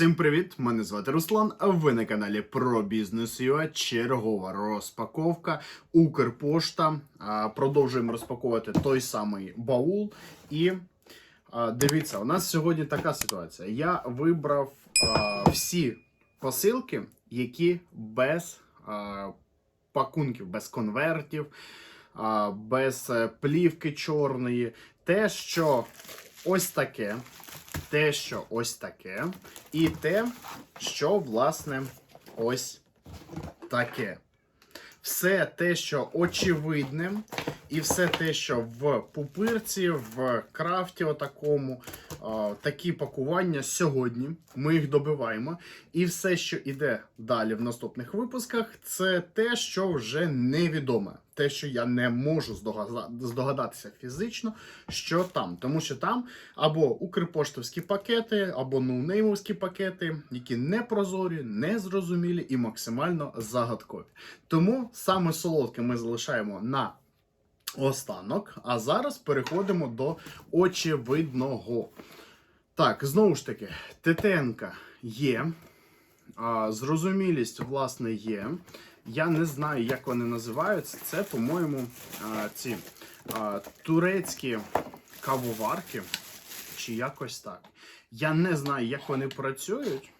Всім привіт! Мене звати Руслан, а ви на каналі про бізнес UA. Чергова розпаковка. Укрпошта. Продовжуємо розпаковувати той самий баул. І дивіться, у нас сьогодні така ситуація. Я вибрав всі посилки, які без пакунків, без конвертів, без е, плівки чорної. Те, що ось таке те, що ось таке, і те, що, власне, ось таке. Все те, що очевидне, і все те, що в пупирці, в крафті, отакому, такі пакування сьогодні. Ми їх добиваємо. І все, що іде далі в наступних випусках, це те, що вже невідоме. Те, що я не можу здогадатися фізично, що там. Тому що там або укрпоштовські пакети, або ноунеймовські пакети, які не прозорі, не зрозумілі і максимально загадкові. Тому саме солодке ми залишаємо на останок. А зараз переходимо до очевидного. Так, знову ж таки, ТТНК є. А, зрозумілість, власне, є. Я не знаю, як вони називаються. Це, по-моєму, ці турецькі кавоварки. Чи якось так. Я не знаю, як вони працюють.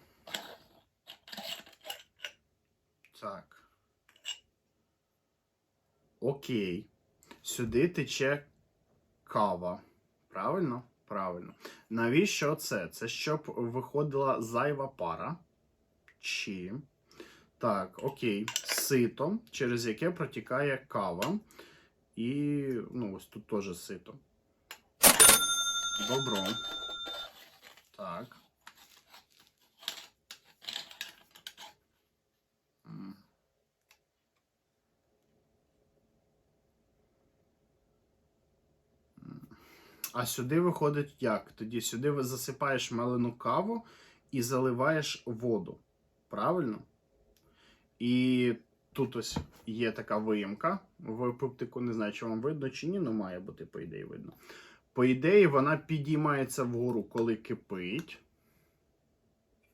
Так. Окей. Сюди тече кава. Правильно? Правильно. Навіщо це? Це щоб виходила зайва пара. Чи. Так, окей. Сито, через яке протікає кава. І. Ну, ось тут теж сито. Добро. Так. А сюди виходить як? Тоді сюди засипаєш мелену каву і заливаєш воду. Правильно? І тут ось є така виїмка в пептику. Не знаю, чи вам видно чи ні, але має бути, по ідеї, видно. По ідеї, вона підіймається вгору, коли кипить,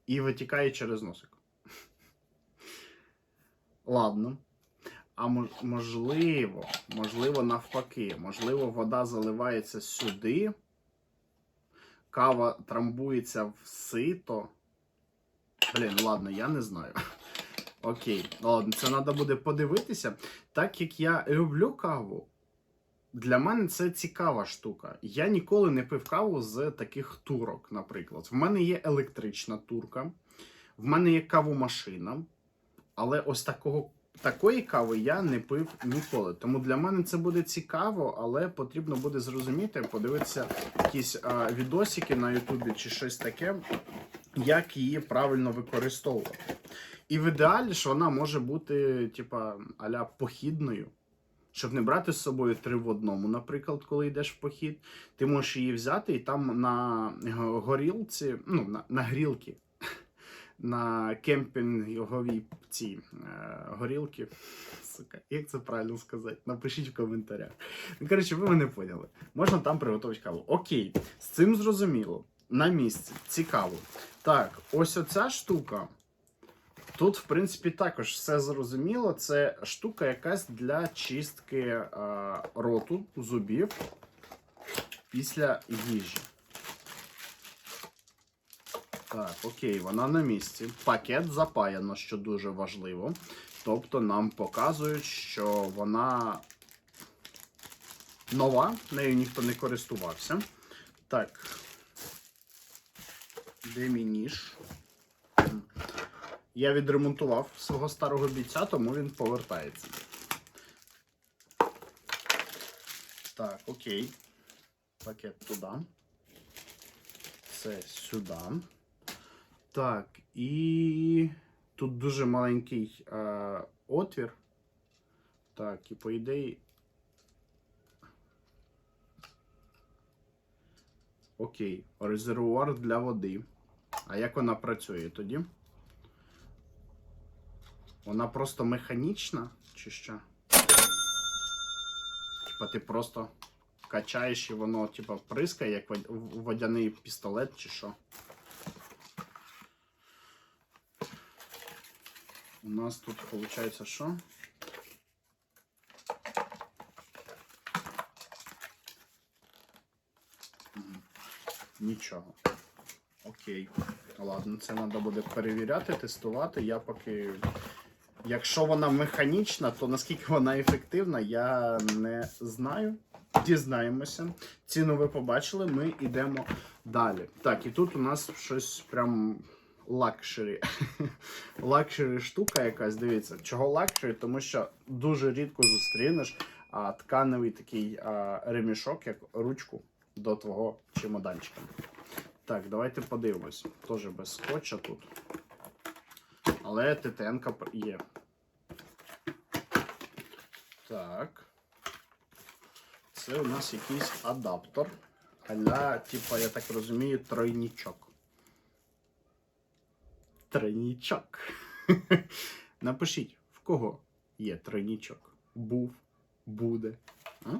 і витікає через носик. Ладно. А можливо, можливо, навпаки, можливо, вода заливається сюди, кава трамбується в сито. Блін, ладно, я не знаю. Окей, ладно, це треба буде подивитися. Так як я люблю каву, для мене це цікава штука. Я ніколи не пив каву з таких турок, наприклад. В мене є електрична турка, в мене є кавомашина, але ось такого такої кави я не пив ніколи. Тому для мене це буде цікаво, але потрібно буде зрозуміти, подивитися якісь а, відосики на Ютубі чи щось таке, як її правильно використовувати. І в ідеалі ж вона може бути, типа, аля похідною. Щоб не брати з собою три в одному, наприклад, коли йдеш в похід, ти можеш її взяти і там на горілці, ну, на, на грілки, на кемпінговій ці е, горілки. Сука, як це правильно сказати? Напишіть в коментарях. Ну, коротше, ви мене поняли. Можна там приготувати каву. Окей, з цим зрозуміло. На місці. Цікаво. Так, ось оця штука. Тут, в принципі, також все зрозуміло. Це штука якась для чистки е, роту, зубів після їжі. Так, окей, вона на місці. Пакет запаяно, що дуже важливо. Тобто нам показують, що вона нова, нею ніхто не користувався. Так. Де мій ніж? Я відремонтував свого старого бійця, тому він повертається. Так, окей. Пакет туди. Це сюди. Так, і тут дуже маленький е, отвір. Так, і по ідеї. Окей, резервуар для води. А як вона працює тоді? Вона просто механічна, чи що? Типа ти просто качаєш і воно, типа, прискає, як водяний пістолет, чи що? У нас тут виходить що? Нічого. Окей. Ладно, це треба буде перевіряти, тестувати. Я поки. Якщо вона механічна, то наскільки вона ефективна, я не знаю. Дізнаємося. Ціну ви побачили, ми йдемо далі. Так, і тут у нас щось прям лакшері. лакшері штука якась, дивіться. Чого лакшері? Тому що дуже рідко зустрінеш а, тканевий такий а, ремішок, як ручку до твого чемоданчика. Так, давайте подивимось. Тоже без скотча тут. Але ТТН є. Так. Це у нас якийсь адаптер. Аля, типа, я так розумію, тройнічок. Тройнічок. Напишіть, в кого є тройнічок? Був, буде. А?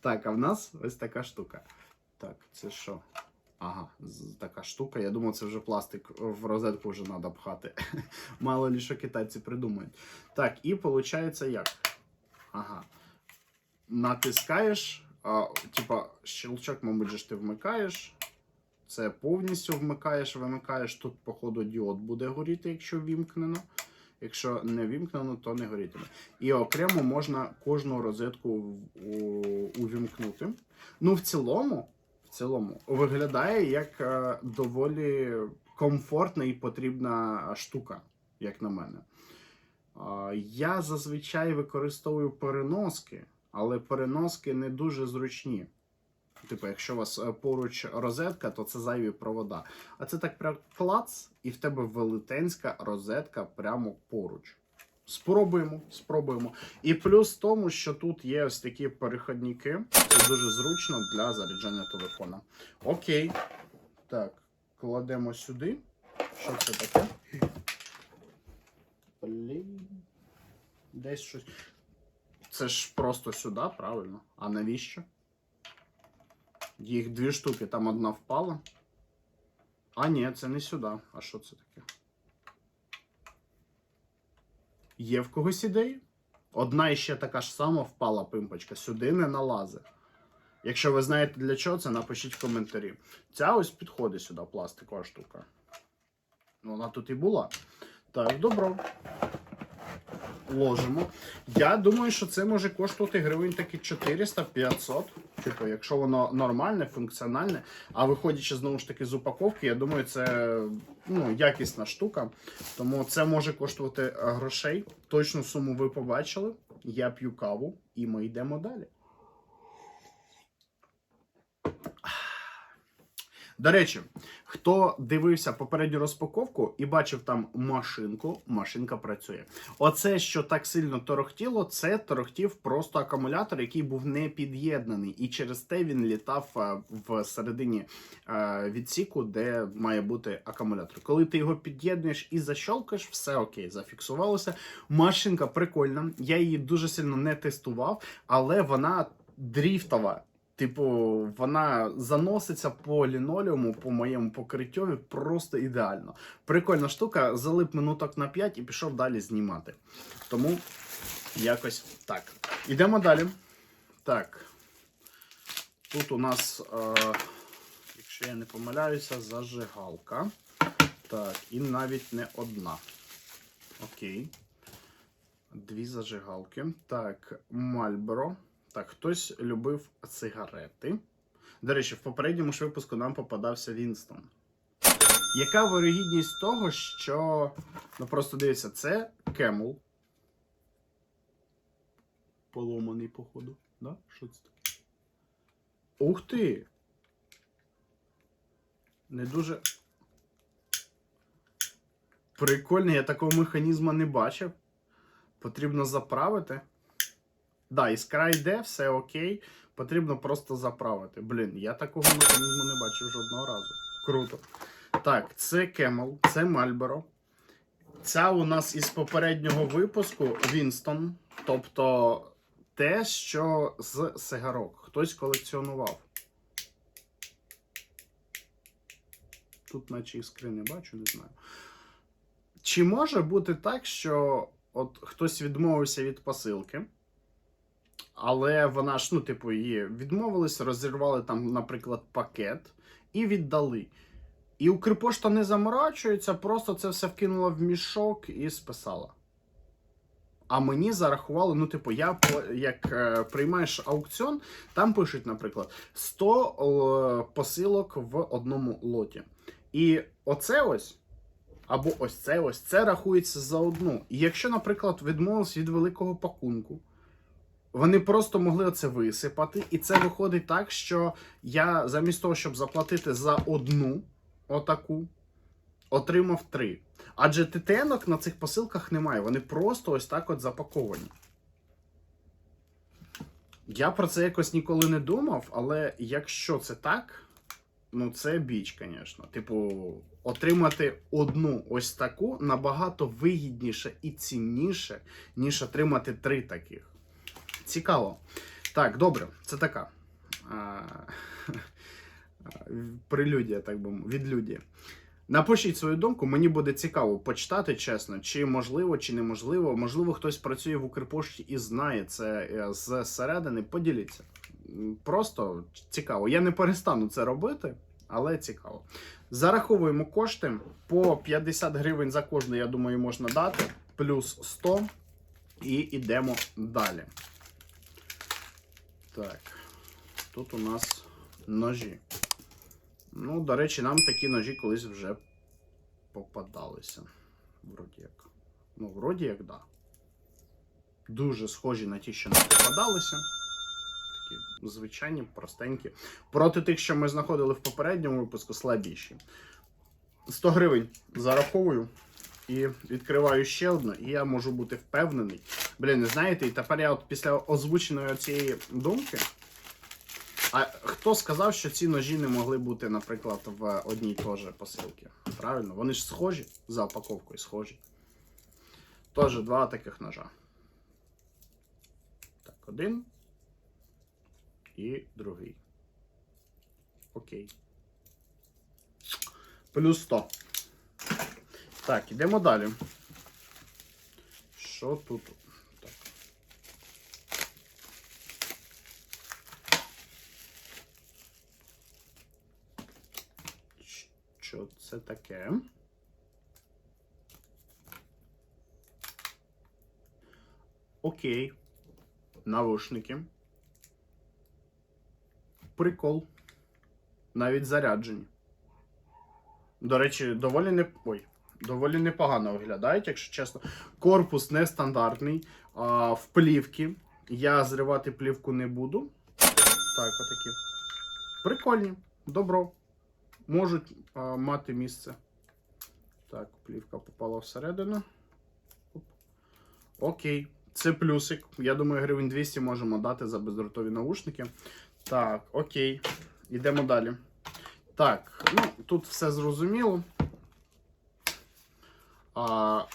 Так, а в нас ось така штука. Так, це що? Ага, така штука. Я думав, це вже пластик в розетку вже треба пхати. Мало ли що китайці придумають. Так, і виходить як? Ага. Натискаєш, а, типа, щелчок, мабуть, же ти вмикаєш. Це повністю вмикаєш, вимикаєш. Тут, походу, діод буде горіти, якщо вімкнено. Якщо не вімкнено, то не горітиме. І окремо можна кожну розетку увімкнути. Ну, в цілому, цілому, виглядає як е, доволі комфортна і потрібна штука, як на мене. А, Я зазвичай використовую переноски, але переноски не дуже зручні. Типу, якщо у вас е, поруч розетка, то це зайві провода. А це так прям клац, і в тебе велетенська розетка прямо поруч. Спробуємо, спробуємо. І плюс в тому, що тут є ось такі переходники. Це дуже зручно для заряджання телефона. Окей. Так, кладемо сюди. Що це таке? Блін. Десь щось. Це ж просто сюди, правильно? А навіщо? Їх дві штуки, там одна впала. А, ні, це не сюди. А що це таке? Є в когось ідеї? Одна іще така ж сама впала пимпочка, сюди не налазить. Якщо ви знаєте для чого це, напишіть в коментарі. Ця ось підходить сюди, пластикова штука. Ну, Вона тут і була. Так, добро. Ложимо. Я думаю, що це може коштувати гривень таки 400-500. Типу, якщо воно нормальне, функціональне. А виходячи знову ж таки з упаковки, я думаю, це ну, якісна штука. Тому це може коштувати е, грошей. Точну суму ви побачили. Я п'ю каву і ми йдемо далі. До речі, хто дивився попередню розпаковку і бачив там машинку, машинка працює. Оце, що так сильно торохтіло, це торохтів просто акумулятор, який був не під'єднаний, і через те він літав е, в середині е, відсіку, де має бути акумулятор. Коли ти його під'єднуєш і защолкаєш, все окей, зафіксувалося. Машинка прикольна. Я її дуже сильно не тестував, але вона дріфтова. Типу, вона заноситься по лінолеуму, по моєму покриттю просто ідеально. Прикольна штука, залип минуток на 5 і пішов далі знімати. Тому якось так. Ідемо далі. Так. Тут у нас, е, якщо я не помиляюся, зажигалка. Так, і навіть не одна. Окей. Дві зажигалки. Так, Мальборо. Так, хтось любив цигарети. До речі, в попередньому ж випуску нам попадався Вінстон. Яка вирогідність того, що. Ну просто дивіться, це Кемл. Поломаний, походу. Да? Що це таке? Ух ти! Не дуже. Прикольно, я такого механізму не бачив. Потрібно заправити. Да, іскра йде, все окей. Потрібно просто заправити. Блін, я такого механізму не бачив жодного разу. Круто. Так, це Camel, це Marlboro. Ця у нас із попереднього випуску Winston. Тобто те, що з сигарок. Хтось колекціонував. Тут наче іскри не бачу, не знаю. чи може бути так, що от хтось відмовився від посилки, але вона ж, ну, типу, її відмовились, розірвали там, наприклад, пакет і віддали. І Укрпошта не заморачується, просто це все вкинула в мішок і списала. А мені зарахували, ну, типу, я як е, приймаєш аукціон, там пишуть, наприклад, 100 е, посилок в одному лоті. І оце ось, або ось це ось, це рахується за одну. І якщо, наприклад, відмовились від великого пакунку, вони просто могли це висипати, і це виходить так, що я замість того, щоб заплатити за одну отаку, отримав три. Адже ТТНок на цих посилках немає, вони просто ось так от запаковані. Я про це якось ніколи не думав, але якщо це так, ну це біч, звісно. Типу, отримати одну ось таку набагато вигідніше і цінніше, ніж отримати три таких. Цікаво. Так, добре, це така. А, прелюдія, так би відлюдія. Напишіть свою думку, мені буде цікаво почитати, чесно, чи можливо, чи неможливо. Можливо, хтось працює в Укрпошті і знає це е, зсередини. Поділіться. Просто цікаво. Я не перестану це робити, але цікаво. Зараховуємо кошти по 50 гривень за кожну, я думаю, можна дати, плюс 100. І йдемо далі. Так, тут у нас ножі. Ну, до речі, нам такі ножі колись вже попадалися. Вроді як. Ну, вроді як, да. Дуже схожі на ті, що нам попадалися. Такі звичайні, простенькі. Проти тих, що ми знаходили в попередньому випуску, слабіші. 100 гривень зараховую. І відкриваю ще одну, і я можу бути впевнений. Блін, знаєте, і тепер я от після озвученої цієї думки. А хто сказав, що ці ножі не могли бути, наприклад, в одній теж посилці? Правильно? Вони ж схожі за упаковкою схожі. Тож два таких ножа. Так, один. І другий. Окей. Плюс 100. Так, ідемо далі. Що тут? Так. Що це таке? Окей. Навушники. Прикол. Навіть заряджені. До речі, доволі не. Ой, доволі непогано виглядають, якщо чесно. Корпус нестандартний. А, в плівки. Я зривати плівку не буду. Так, отакі. Прикольні. Добро. Можуть а, мати місце. Так, плівка попала всередину. Оп. Окей. Це плюсик. Я думаю, гривень 200 можемо дати за бездротові наушники. Так, окей. Йдемо далі. Так, ну, тут все зрозуміло. А,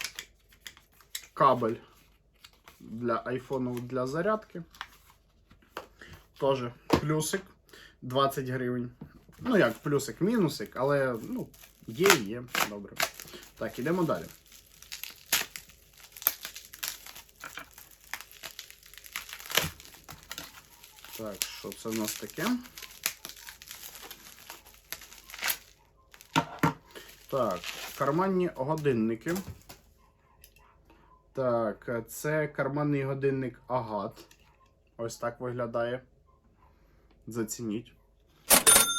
кабель для айфону для зарядки. Тоже плюсик 20 гривень. Ну, як плюсик, мінусик, але ну, є, і є. Добре. Так, ідемо далі. Так, що це в нас таке? Так, карманні годинники. Так, це карманний годинник Агат. Ось так виглядає. Зацініть.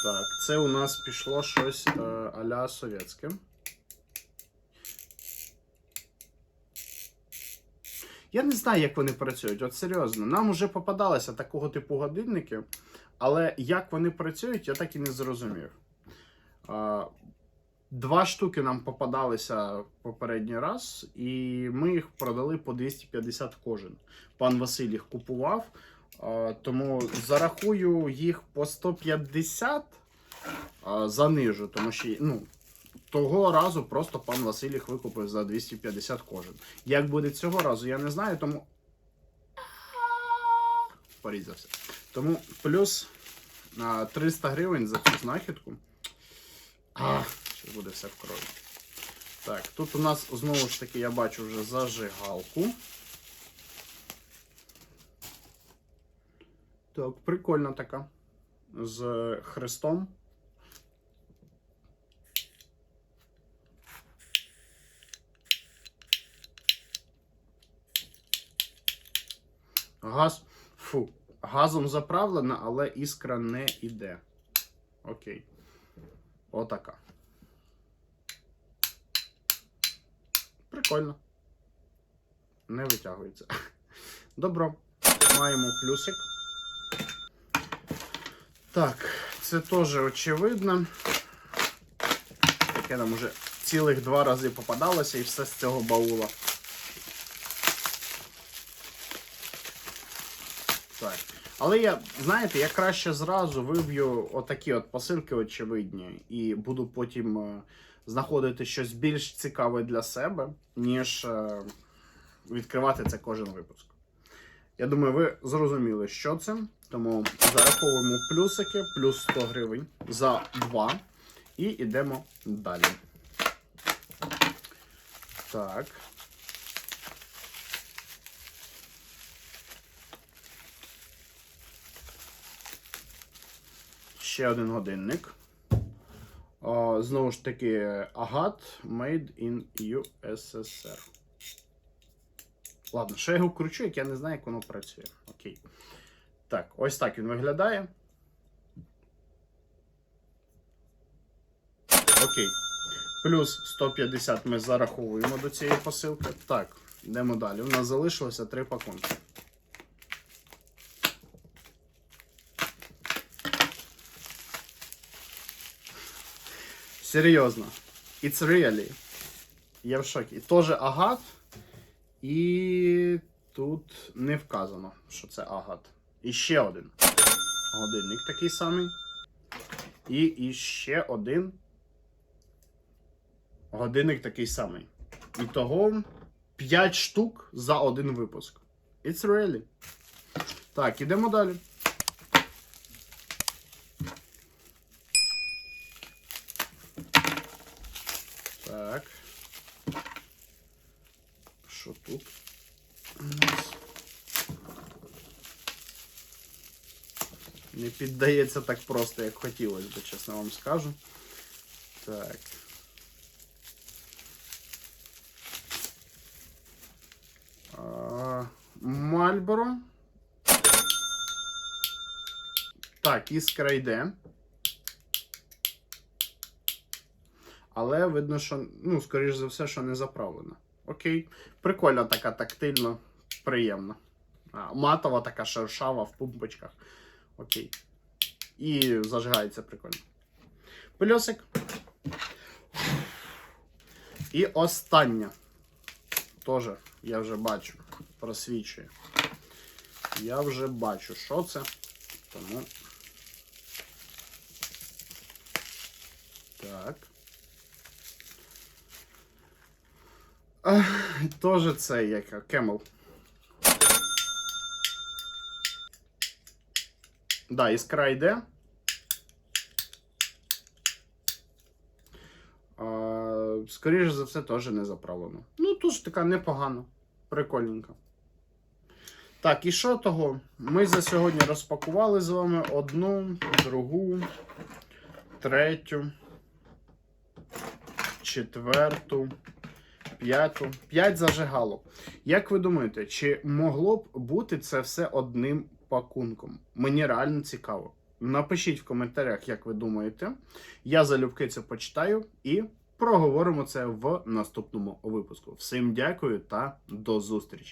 Так, це у нас пішло щось е, аля совєтське. Я не знаю, як вони працюють. От серйозно. Нам вже попадалися такого типу годинники, але як вони працюють, я так і не зрозумів. Два штуки нам попадалися попередній раз, і ми їх продали по 250 кожен. Пан Василь їх купував, тому зарахую їх по 150 занижу, тому що ну, того разу просто пан Василь їх викупив за 250 кожен. Як буде цього разу, я не знаю, тому. Порізався. Тому плюс 300 гривень за цю знахідку. А, Буде все в крові. Так, тут у нас знову ж таки я бачу вже зажигалку. Так, прикольна така. З хрестом. Газ. Фу. Газом заправлена, але іскра не йде. Окей. Отака. Прикольно. Не витягується. Добро. Маємо плюсик. Так, це теж очевидно. Таке нам уже цілих два рази попадалося і все з цього баула. Так. Але я, знаєте, я краще зразу виб'ю отакі от посилки очевидні, і буду потім е, знаходити щось більш цікаве для себе, ніж е, відкривати це кожен випуск. Я думаю, ви зрозуміли, що це. Тому зараховуємо плюсики, плюс 100 гривень за 2. І йдемо далі. Так. Ще один годинник. Знову ж таки, Агат Made in USSR. Ладно, що я його кручу, як я не знаю, як воно працює. Окей. Так, ось так він виглядає. Окей. Плюс 150 ми зараховуємо до цієї посилки. Так, йдемо далі. У нас залишилося три пакунки. Серйозно. It's really. Я в шокі. Теж агат. І тут не вказано, що це агат. І ще один. Годинник такий самий. І іще один. Годинник такий самий. І того 5 штук за один випуск. It's really. Так, ідемо далі. Так. Нас? Не піддається так просто, як хотілося би, чесно вам скажу. Так. Мальборо. Так, іскра йде. Але видно, що, ну, скоріш за все, що не заправлена. Окей. Прикольна така тактильно, приємна. А, матова така шершава в пумпочках. Окей. І зажигається прикольно. Пильосик. І остання. Тоже я вже бачу. Просвічує. Я вже бачу, що це. Тому. Так. Тоже це як Кемел. Да, іскра йде. Скоріше за все, теж не заправлено. Ну, тут така непогана. Прикольненька. Так, і що того? Ми за сьогодні розпакували з вами одну, другу, третю, четверту, п'яту. П'ять зажигалок. Як ви думаєте, чи могло б бути це все одним пакунком? Мені реально цікаво. Напишіть в коментарях, як ви думаєте. Я залюбки це почитаю і проговоримо це в наступному випуску. Всім дякую та до зустрічі!